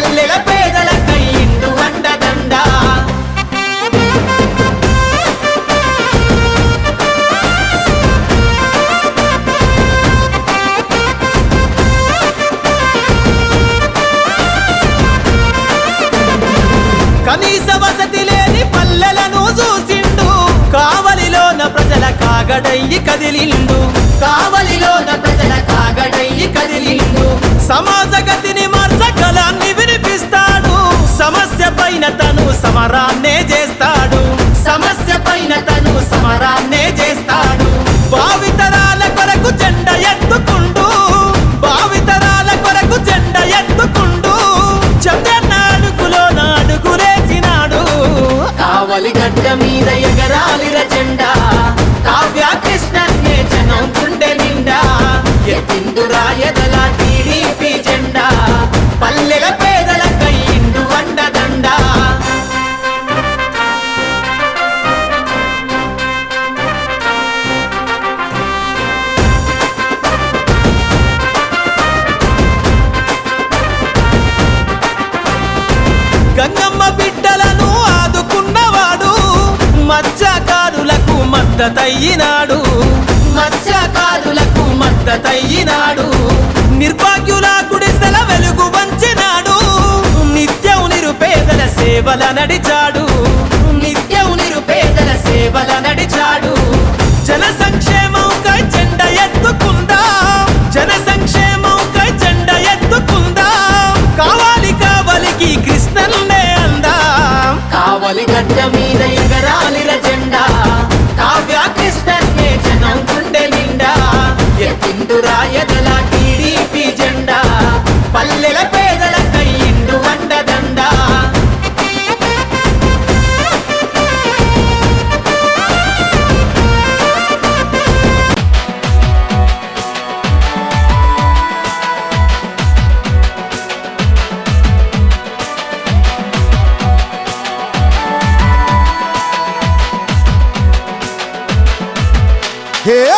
పల్లెల పేదల కయ్యిండు వండదండా కనీస వసతి లేని పల్లెలను చూసిండు. కావలిలోన ప్రజల కాగడయ్యి కదిలిండు. కావలిలోన ప్రజల కాగడయ్యి కదిలిండు. సమాజ గతిని పైన తను సమరాన్నే చేస్తాడు. సమస్య పైన తను సమరా మద్దతయ్యినాడు. మత్స్యకారులకు మద్దతయ్యినాడు. నిర్భాగ్యుల గుడిసెల వెలుగు వంచినాడు. నిత్యం నిరుపేదల సేవల నడిచాడు. నిత్యం నిరుపేదల సేవల నడిచాడు. జనసంఖ్య